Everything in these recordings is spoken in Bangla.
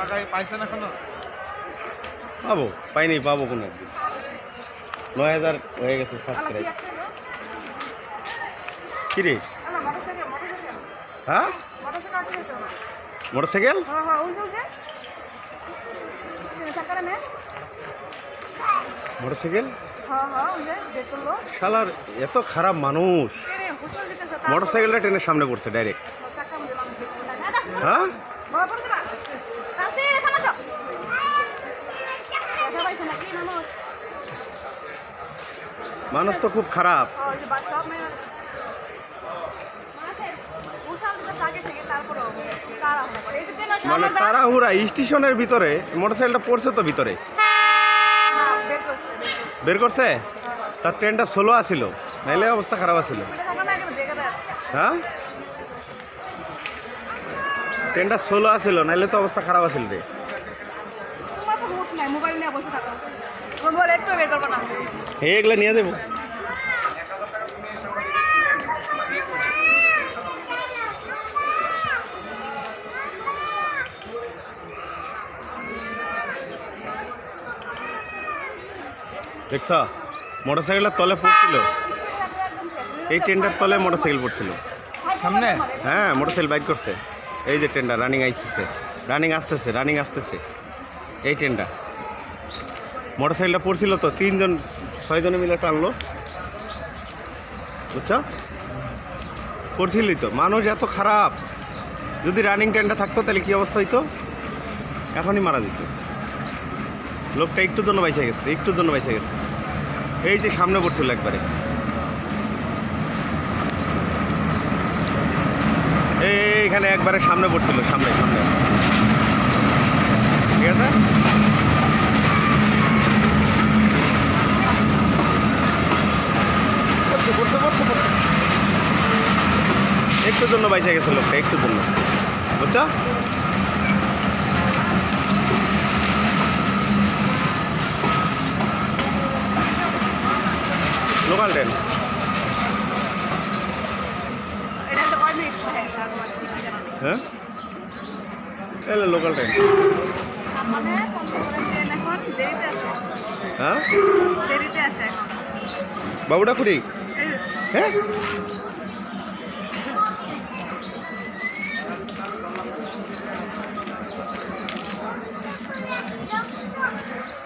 টাকা পাবো, পাইনি, পাবো কোনো একদিন। নয় হাজার হয়ে গেছে সাবস্ক্রাইব কি রে? হ্যাঁ? মোটরসাইকেল? মোটরসাইকেল? শালার, এত খারাপ মানুষ। মোটরসাইকেলটা ট্রেনের সামনে পড়ছে ডাইরেক্ট হ্যাঁ? মানুষ তো খুব খারাপ। মানে তাড়াহুড়া, স্টেশনের ভিতরে, মোটরসাইকেলটা পড়ছে তো ভিতরে। বের করছে? তার ট্রেনটা সোলো আসিল নাইলে অবস্থা খারাপ আছিল। হ্যাঁ? ট্রেনটা সোলো আসিল নাইলে তো অবস্থা খারাপ আছিল রে। মোবাইল নিয়ে বসে থাকো। মোবাইল একটু বের করব না। এগুলো নিয়ে দেবো দেখছ? মোটরসাইকেলটা তলে পড়ছিল। এই ট্রেনটার তলে মোটরসাইকেল পড়ছিল। সামনে? হ্যাঁ মোটরসাইকেল বাইক করছে। এই যে ট্রেনটা রানিং আসতেছে। রানিং আসতেছে রানিং আসতেছে। এই ট্রেনটা মোটর সাইকেলটা পড়ছিল তো, তিনজন, ছয়জনে মিলে টানলো বুঝছ? পড়ছিলই তো। মানুষ এত খারাপ। যদি রানিং ট্রেনটা থাকতো, তাহলে কী অবস্থা হইতো? এখনই মারা যেত লোকটা একটুর জন্য বাইসে গেছে একটুর জন্য বাইসে গেছে। এই যে সামনে পড়ছিল একবারে। এই এখানে একবারে সামনে পড়ছিল, সামনে সামনে ঠিক আছে পড়ছে, পড়ছে, পড়ছে, পড়ছে। একটুর জন্য বাইসে গেছে লোকটা একটুর জন্য। বুঝছ? লোকাল ট্রেন হ্যাঁ হ্যাঁ? এলে লোকাল ট্রেন মানে হ্যাঁ? আসে এখন। বাবুটা খুঁড়ি। হ্যাঁ?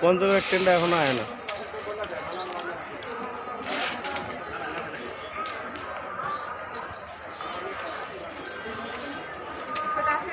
পঞ্চগড়ের ট্রেনটা এখনও আয় না। কোথা আসে